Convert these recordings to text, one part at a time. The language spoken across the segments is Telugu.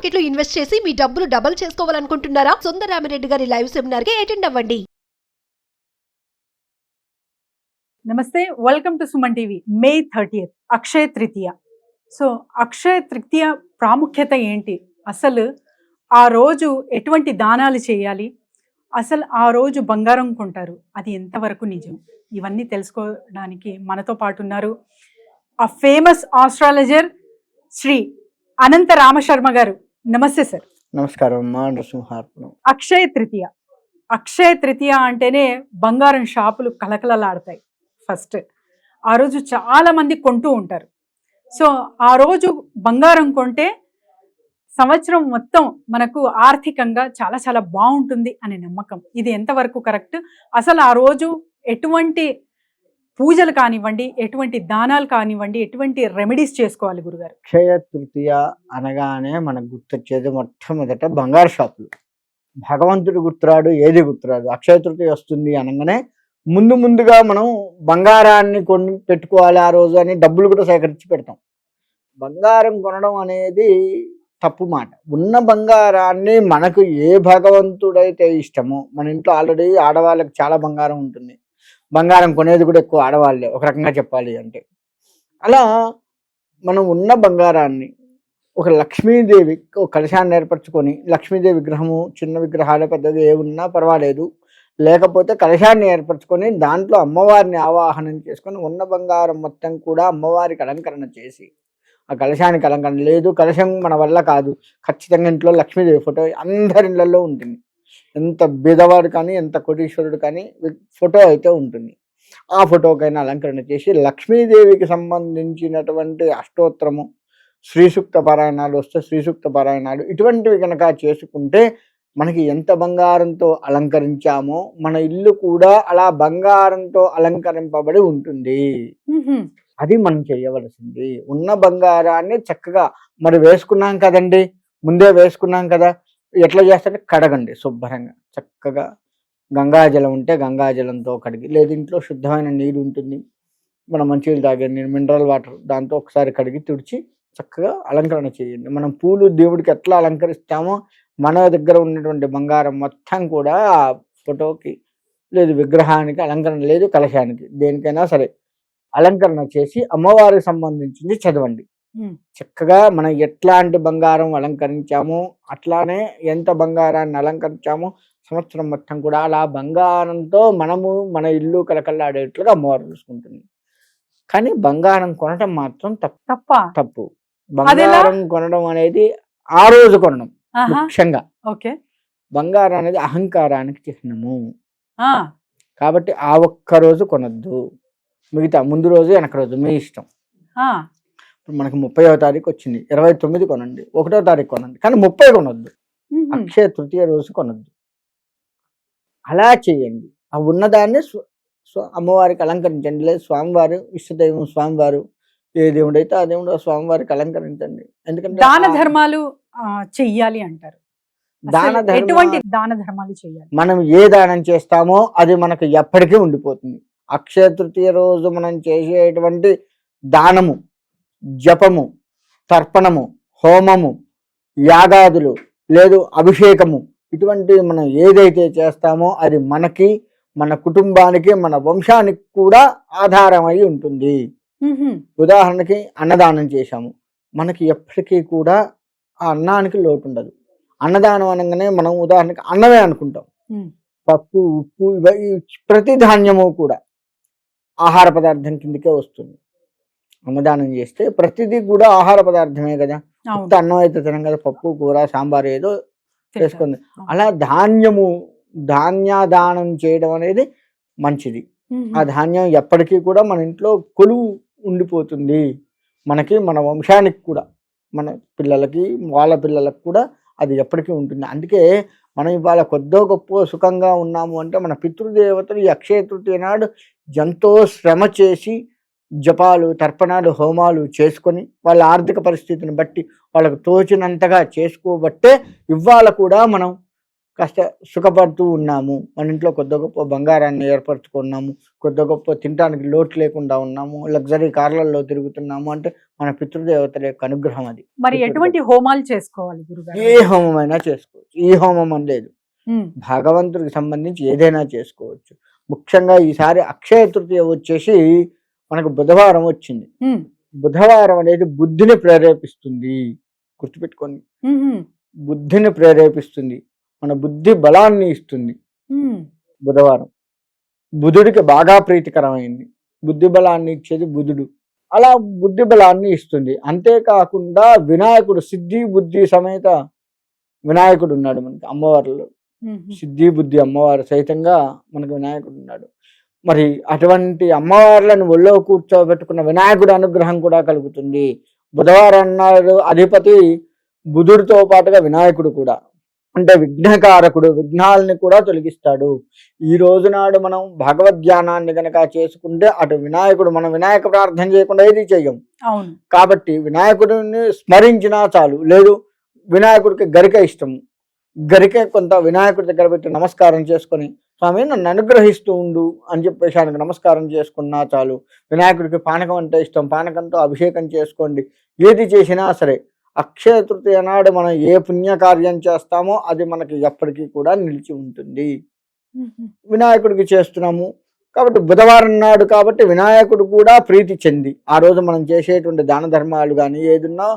మార్కెట్లో ఇన్వెస్ట్ చేసి మీ డబ్బులు డబుల్ చేసుకోవాలనుకుంటున్నారా? సుందరామిరెడ్డి గారి లైవ్ సెమినార్కి అటెండ్ అవ్వండి. నమస్తే welcome to Suman TV. May thirtieth Akshaya Tritiya. So Akshaya తృతీయ ప్రాముఖ్యత ఏంటి? అసలు ఆ రోజు ఎటువంటి దానాలు చేయాలి? అసలు ఆ రోజు బంగారం కొంటారు? అది ఎంతవరకు నిజం? ఇవన్నీ తెలుసుకోవడానికి మనతో పాటు ఉన్నారు ఆ ఫేమస్ ఆస్ట్రాలజర్ శ్రీ అనంత రామశర్మ గారు. నమస్తే సార్. నమస్కారం అమ్మా నరసింహార్పణం అక్షయ తృతీయ. అక్షయ తృతీయ అంటేనే బంగారం షాపులు కలకలలాడతాయి ఫస్ట్. ఆ రోజు చాలా మంది కొంటూ ఉంటారు. సో ఆ రోజు బంగారం కొంటే సంవత్సరం మొత్తం మనకు ఆర్థికంగా చాలా చాలా బాగుంటుంది అనే నమ్మకం. ఇది ఎంతవరకు కరెక్ట్? అసలు ఆ రోజు ఎటువంటి పూజలు కానివ్వండి ఎటువంటి దానాలు కానివ్వండి ఎటువంటి రెమెడీస్ చేసుకోవాలి గురుగారు? అక్షయ తృతీయ అనగానే మనకు గుర్తొచ్చేది మొట్టమొదట బంగారు షాపులు. భగవంతుడు గుర్తురాడు ఏది గుర్తురాదు. అక్షయ తృతీయ వస్తుంది అనగానే ముందు ముందుగా మనం బంగారాన్ని కొని పెట్టుకోవాలి ఆ రోజు అని డబ్బులు కూడా సేకరించి పెడతాం. బంగారం కొనడం అనేది తప్పు మాట. ఉన్న బంగారాన్ని మనకు ఏ భగవంతుడైతే ఇష్టమో మన ఇంట్లో ఆల్రెడీ ఆడవాళ్ళకి చాలా బంగారం ఉంటుంది. బంగారం కొనేది కూడా ఎక్కువ ఆడవాళ్ళే ఒక రకంగా చెప్పాలి అంటే. అలా మనం ఉన్న బంగారాన్ని ఒక లక్ష్మీదేవి ఒక కలశాన్ని ఏర్పరచుకొని లక్ష్మీదేవి విగ్రహము చిన్న విగ్రహాలు పెద్దది ఏ ఉన్నా పర్వాలేదు. లేకపోతే కలశాన్ని ఏర్పరచుకొని దాంట్లో అమ్మవారిని ఆవాహనం చేసుకొని ఉన్న బంగారం మొత్తం కూడా అమ్మవారికి అలంకరణ చేసి ఆ కలశానికి అలంకరణ లేదు. కలశం మన వల్ల కాదు. ఖచ్చితంగా ఇంట్లో లక్ష్మీదేవి ఫోటో అందరి ఇళ్ళలో ఉంటుంది. ఎంత బీదవాడు కానీ ఎంత కోటీశ్వరుడు కానీ ఫోటో అయితే ఉంటుంది. ఆ ఫోటోకైనా అలంకరణ చేసి లక్ష్మీదేవికి సంబంధించినటువంటి అష్టోత్తరము శ్రీసూక్త పారాయణాలు వస్తే శ్రీసూక్త పారాయణాలు ఇటువంటివి కనుక చేసుకుంటే మనకి ఎంత బంగారంతో అలంకరించామో మన ఇల్లు కూడా అలా బంగారంతో అలంకరింపబడి ఉంటుంది. అది మనం చేయవలసింది. ఉన్న బంగారాన్ని చక్కగా మరి వేసుకున్నాం కదండి ముందే వేసుకున్నాం కదా ఎట్లా చేస్తే కడగండి శుభ్రంగా. చక్కగా గంగాజలం ఉంటే గంగాజలంతో కడిగి లేదు ఇంట్లో శుద్ధమైన నీరు ఉంటుంది మనం మంచినీళ్ళు తాగే నీరు మినరల్ వాటర్ దాంతో ఒకసారి కడిగి తుడిచి చక్కగా అలంకరణ చేయండి. మనం పూలు దేవుడికి ఎట్లా అలంకరిస్తామో మన దగ్గర ఉన్నటువంటి బంగారం మొత్తం కూడా ఆ ఫోటోకి లేదు విగ్రహానికి అలంకరణ లేదు కలశానికి దేనికైనా సరే అలంకరణ చేసి అమ్మవారికి సంబంధించింది చదవండి. చక్కగా మనం ఎట్లాంటి బంగారం అలంకరించామో అట్లానే ఎంత బంగారాన్ని అలంకరించామో సంవత్సరం మొత్తం కూడా అలా బంగారంతో మనము మన ఇల్లు కలకల్లాడేట్లుగా అమ్మవారు చూసుకుంటుంది కానీ బంగారం కొనటం మాత్రం తప్పు తప్ప? తప్పు. అదెలా? బంగారం కొనడం అనేది ఆ రోజు కొనడం ఆహా, ముఖ్యంగా. ఓకే. బంగారం అనేది అహంకారానికి చిహ్నము. ఆ, కాబట్టి ఆ ఒక్క రోజు కొనొద్దు. మిగతా ముందు రోజు వెనక రోజు మీ ఇష్టం. ఆ, ఇప్పుడు మనకి ముప్పైవ తారీఖు వచ్చింది. ఇరవై తొమ్మిది కొనండి. ఒకటో తారీఖు కొనండి. కానీ ముప్పై కొనొద్దు. అక్షయ తృతీయ రోజు కొనొద్దు. అలా చేయండి. ఆ ఉన్నదాన్ని అమ్మవారికి అలంకరించండి. లేదు స్వామివారు ఇష్టదైవం స్వామివారు ఏ దేవుడైతే ఆ దేవుడు స్వామివారికి అలంకరించండి. ఎందుకంటే దాన ధర్మాలు చెయ్యాలి అంటారు. దాన ఎటువంటి దాన ధర్మాలు మనం ఏ దానం చేస్తామో అది మనకు ఎప్పటికీ ఉండిపోతుంది. అక్షయ తృతీయ రోజు మనం చేసేటువంటి దానము జపము తర్పణము హోమము యాగాదులు లేదు అభిషేకము. ఇటువంటివి మనం ఏదైతే చేస్తామో అది మనకి మన కుటుంబానికి మన వంశానికి కూడా ఆధారమై ఉంటుంది. ఉదాహరణకి అన్నదానం చేశాము. మనకి ఎప్పటికీ కూడా ఆ అన్నానికి లోటు ఉండదు అన్నదానం అనగానే మనం ఉదాహరణకి అన్నమే అనుకుంటాం. పప్పు ఉప్పు ప్రతి ధాన్యము కూడా ఆహార పదార్థం కిందకే వస్తుంది. అన్నదానం చేస్తే ప్రతిదీ కూడా ఆహార పదార్థమే కదా. ఉత్త అన్నం అయితే తినం కదా పప్పు కూర సాంబార్ ఏదో. చేసుకుంది అలా ధాన్యము ధాన్యాదానం చేయడం అనేది మంచిది. ఆ ధాన్యం ఎప్పటికీ కూడా మన ఇంట్లో కొలువు ఉండిపోతుంది. మనకి మన వంశానికి కూడా మన పిల్లలకి వాళ్ళ పిల్లలకు కూడా అది ఎప్పటికీ ఉంటుంది. అందుకే మనం ఇవాళ కొద్దో గొప్ప సుఖంగా ఉన్నాము అంటే మన పితృదేవతలు ఈ అక్షయ తృతీయ నాడు ఎంతో శ్రమ చేసి జపాలు తర్పణాలు హోమాలు చేసుకొని వాళ్ళ ఆర్థిక పరిస్థితిని బట్టి వాళ్ళకు తోచినంతగా చేసుకోబట్టే ఇవాళ కూడా మనం కాస్త సుఖపడుతూ ఉన్నాము. మన ఇంట్లో కొద్ది గొప్ప బంగారాన్ని ఏర్పరచుకున్నాము. కొద్ది గొప్ప తినడానికి లోటు లేకుండా ఉన్నాము. లగ్జరీ కార్లలో తిరుగుతున్నాము అంటే మన పితృదేవతల యొక్క అనుగ్రహం అది. మరి ఎటువంటి హోమాలు చేసుకోవాలి గురుగారు? ఏ హోమమైనా చేసుకోవచ్చు. ఈ హోమం అని లేదు. భగవంతుడికి సంబంధించి ఏదైనా చేసుకోవచ్చు. ముఖ్యంగా ఈసారి అక్షయ తృతీయ వచ్చేసి మనకు బుధవారం వచ్చింది. బుధవారం అనేది బుద్ధిని ప్రేరేపిస్తుంది. గుర్తుపెట్టుకోండి. బుద్ధిని ప్రేరేపిస్తుంది. మన బుద్ధి బలాన్ని ఇస్తుంది. బుధవారం. బుధుడికి బాగా ప్రీతికరమైంది. బుద్ధి బలాన్ని ఇచ్చేది బుధుడు. అలా బుద్ధి బలాన్ని ఇస్తుంది. అంతేకాకుండా వినాయకుడు సిద్ధి బుద్ధి సమేత వినాయకుడు ఉన్నాడు మనకి అమ్మవారిలో. సిద్ధి బుద్ధి అమ్మవారు సైతంగా మనకు వినాయకుడు ఉన్నాడు. మరి అటువంటి అమ్మవార్లను ఒళ్ళో కూర్చోబెట్టుకున్న వినాయకుడు అనుగ్రహం కూడా కలుగుతుంది. బుధవారం నాడు అధిపతి బుధుడితో పాటుగా వినాయకుడు కూడా అంటే విఘ్నకారకుడు విఘ్నాలని కూడా తొలగిస్తాడు. ఈ రోజు నాడు మనం భగవద్ ధ్యానాన్ని గనక చేసుకుంటే అటు వినాయకుడు మనం వినాయక ప్రార్థన చేయకుండా ఏది చెయ్యం అవును. కాబట్టి వినాయకుడిని స్మరించినా చాలు. లేదు వినాయకుడికి గరిక ఇష్టము గరిక కొంత వినాయకుడి దగ్గర పెట్టి నమస్కారం చేసుకొని స్వామి నన్ను అనుగ్రహిస్తూ ఉండు అని చెప్పేసి ఆయనకు నమస్కారం చేసుకున్నా చాలు. వినాయకుడికి పానకం అంటే ఇష్టం. పానకంతో అభిషేకం చేసుకోండి. ఏది చేసినా సరే అక్షయ తృతీయ నాడు మనం ఏ పుణ్యకార్యం చేస్తామో అది మనకి ఎప్పటికీ కూడా నిలిచి ఉంటుంది. వినాయకుడికి చేస్తున్నాము కాబట్టి బుధవారం నాడు కాబట్టి వినాయకుడు కూడా ప్రీతి చెంది. ఆ రోజు మనం చేసేటువంటి దాన ధర్మాలు కానీ ఏదున్నా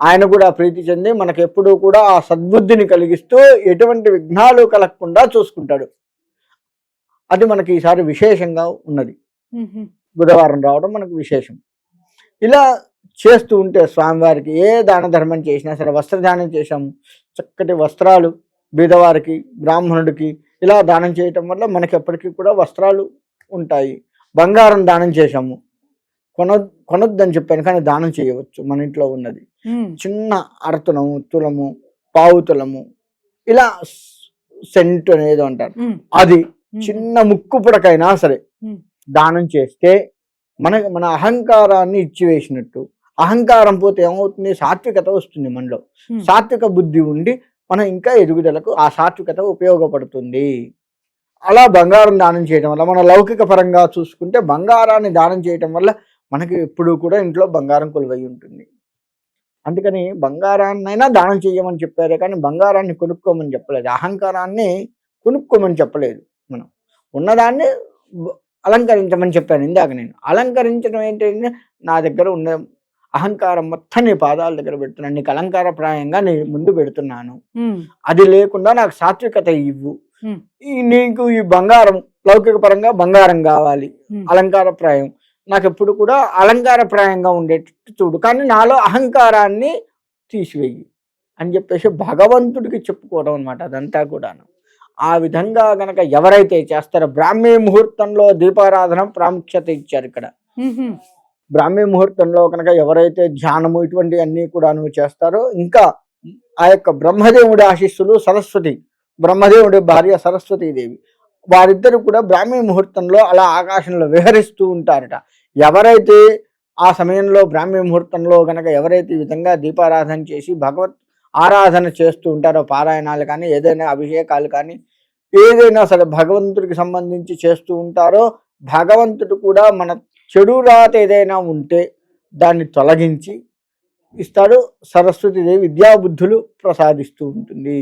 ఆయన కూడా ప్రీతి చెంది మనకు ఎప్పుడూ కూడా ఆ సద్బుద్ధిని కలిగిస్తూ ఎటువంటి విఘ్నాలు కలగకుండా చూసుకుంటాడు. అది మనకి ఈసారి విశేషంగా ఉన్నది. బుధవారం రావడం మనకు విశేషం. ఇలా చేస్తూ ఉంటే స్వామివారికి ఏ దాన ధర్మం చేసినా సరే వస్త్రదానం చేశాము చక్కటి వస్త్రాలు బీదవారికి బ్రాహ్మణుడికి ఇలా దానం చేయటం వల్ల మనకి ఎప్పటికీ కూడా వస్త్రాలు ఉంటాయి. బంగారం దానం చేశాము. కొన కొనొద్దని చెప్పాను కానీ దానం చేయవచ్చు మన ఇంట్లో ఉన్నది. చిన్న అరతులము తులము పావు తులము ఇలా సెంట్ అనేది అంటారు. అది చిన్న ముక్కు పుడకైనా సరే. దానం చేస్తే మన మన అహంకారాన్ని ఇచ్చివేసినట్టు అహంకారం పోతే ఏమవుతుంది? సాత్వికత వస్తుంది మనలో. సాత్విక బుద్ధి ఉండి మనం ఇంకా ఎదుగుదలకు ఆ సాత్వికత ఉపయోగపడుతుంది. అలా బంగారం దానం చేయడం వల్ల మన లౌకిక పరంగా చూసుకుంటే బంగారాన్ని దానం చేయటం వల్ల మనకి ఎప్పుడూ కూడా ఇంట్లో బంగారం కొలువై ఉంటుంది. అందుకని బంగారాన్నైనా దానం చేయమని చెప్పారే కానీ బంగారాన్ని కొనుక్కోమని చెప్పలేదు. అహంకారాన్ని కొనుక్కోమని చెప్పలేదు. ఉన్నదాన్ని అలంకరించమని చెప్పాను ఇందాక నేను. అలంకరించడం ఏంటంటే నా దగ్గర ఉన్న అహంకారం మొత్తం నీ పాదాల దగ్గర పెడుతున్నాను. నీకు అలంకారప్రాయంగా నీ ముందు పెడుతున్నాను. అది లేకుండా నాకు సాత్వికత ఇవ్వు. ఈ నీకు ఈ బంగారం లౌకిక పరంగా బంగారం కావాలి. అలంకారప్రాయం. నాకు ఎప్పుడు కూడా అలంకారప్రాయంగా ఉండేటట్టు చూడు. కానీ నాలో అహంకారాన్ని తీసివేయి అని చెప్పేసి భగవంతుడికి చెప్పుకోవడం అనమాట అదంతా కూడాను. ఆ విధంగా గనక ఎవరైతే చేస్తారో బ్రాహ్మీ ముహూర్తంలో దీపారాధన ప్రాముఖ్యత ఇచ్చారు ఇక్కడ. బ్రాహ్మీ ముహూర్తంలో కనుక ఎవరైతే ధ్యానము ఇటువంటి అన్ని కూడాను చేస్తారో ఇంకా ఆ యొక్క బ్రహ్మదేవుడి ఆశీస్సులు సరస్వతి బ్రహ్మదేవుడి భార్య సరస్వతీదేవి వారిద్దరు కూడా బ్రాహ్మీ ముహూర్తంలో అలా ఆకాశంలో విహరిస్తూ ఉంటారట. ఎవరైతే ఆ సమయంలో బ్రాహ్మీ ముహూర్తంలో కనుక ఎవరైతే ఈ విధంగా దీపారాధన చేసి భగవత్ ఆరాధన చేస్తూ ఉంటారో పారాయణాలు కానీ ఏదైనా అభిషేకాలు కానీ ఏదైనా సరే భగవంతుడికి సంబంధించి చేస్తూ ఉంటారో భగవంతుడు కూడా మన చెడు రాత ఏదైనా ఉంటే దాన్ని తొలగించి ఇస్తాడు. సరస్వతీదేవి విద్యాబుద్ధులు ప్రసాదిస్తూ ఉంటుంది.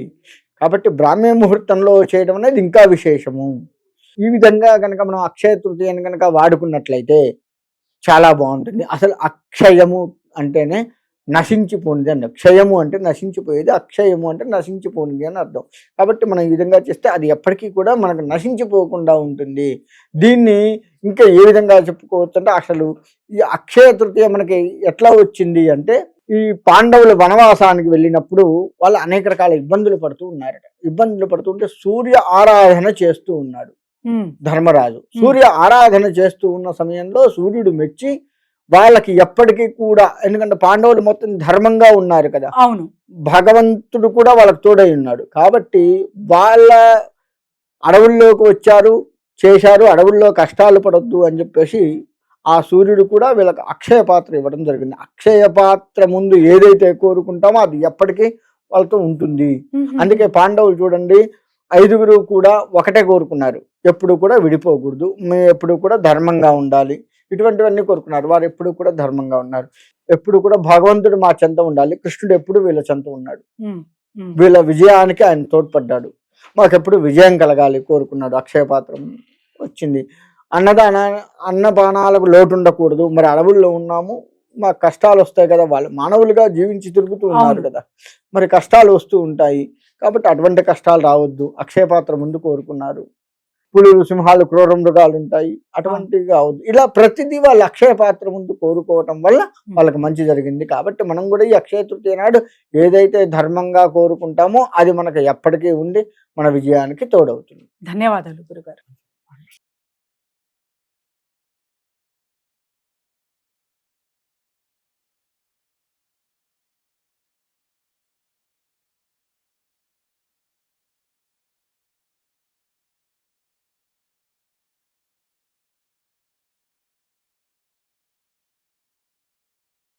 కాబట్టి బ్రాహ్మీ ముహూర్తంలో చేయడం అనేది ఇంకా విశేషము. ఈ విధంగా కనుక మనం అక్షయ తృతీయను కనుక వాడుకున్నట్లయితే చాలా బాగుంటుంది. అసలు అక్షయము అంటేనే నశించిపోనిది అండి క్షయము అంటే నశించిపోయేది అక్షయము అంటే నశించిపోనిది అని అర్థం. కాబట్టి మనం ఈ విధంగా చేస్తే అది ఎప్పటికీ కూడా మనకు నశించిపోకుండా ఉంటుంది. దీన్ని ఇంకా ఏ విధంగా చెప్పుకోవచ్చు అంటే అసలు ఈ అక్షయ తృతీయ మనకి ఎట్లా వచ్చింది అంటే ఈ పాండవులు వనవాసానికి వెళ్ళినప్పుడు వాళ్ళు అనేక రకాల ఇబ్బందులు పడుతూ ఉన్నారట. ఇబ్బందులు పడుతుంటే సూర్య ఆరాధన చేస్తూ ఉన్నాడు ధర్మరాజు. సూర్య ఆరాధన చేస్తూ ఉన్న సమయంలో సూర్యుడు మెచ్చి వాళ్ళకి ఎప్పటికీ కూడా ఎందుకంటే పాండవులు మొత్తం ధర్మంగా ఉన్నారు కదా. అవును. భగవంతుడు కూడా వాళ్ళకి తోడై ఉన్నాడు. కాబట్టి వాళ్ళ అడవుల్లోకి వచ్చారు చేశారు అడవుల్లో కష్టాలు పడొద్దు అని చెప్పేసి ఆ సూర్యుడు కూడా వీళ్ళకి అక్షయ పాత్ర ఇవ్వడం జరిగింది. అక్షయ పాత్ర ముందు ఏదైతే కోరుకుంటామో అది ఎప్పటికీ వాళ్ళతో ఉంటుంది. అందుకే పాండవులు చూడండి ఐదుగురు కూడా ఒకటే కోరుకున్నారు. ఎప్పుడు కూడా విడిపోకూడదు. మేము ఎప్పుడు కూడా ధర్మంగా ఉండాలి. ఇటువంటివన్నీ కోరుకున్నారు. వారు ఎప్పుడు కూడా ధర్మంగా ఉన్నారు. ఎప్పుడు కూడా భగవంతుడు మా చెంత ఉండాలి. కృష్ణుడు ఎప్పుడు వీళ్ళ చెంత ఉన్నాడు. వీళ్ళ విజయానికి ఆయన తోడ్పడ్డాడు. మాకెప్పుడు విజయం కలగాలి కోరుకున్నాడు. అక్షయ పాత్రం వచ్చింది. అన్నదాన అన్నపానాలకు లోటు ఉండకూడదు మరి అడవుల్లో ఉన్నాము. మా కష్టాలు వస్తాయి కదా. వాళ్ళు మానవులుగా జీవించి తిరుగుతూ ఉన్నారు. కదా. మరి కష్టాలు వస్తూ ఉంటాయి. కాబట్టి అటువంటి కష్టాలు రావద్దు. అక్షయ పాత్ర ముందు కోరుకున్నారు. పులులు సింహాలు క్రూర మృగాలు ఉంటాయి. అటువంటివి కావద్దు ఇలా ప్రతిదీ వాళ్ళు అక్షయ పాత్ర ముందు కోరుకోవటం వల్ల వాళ్ళకి మంచి జరిగింది. కాబట్టి మనం కూడా ఈ అక్షయ తృతీయ నాడు ఏదైతే ధర్మంగా కోరుకుంటామో అది మనకు ఎప్పటికీ ఉండి మన విజయానికి తోడవుతుంది. ధన్యవాదాలు గురుగారు.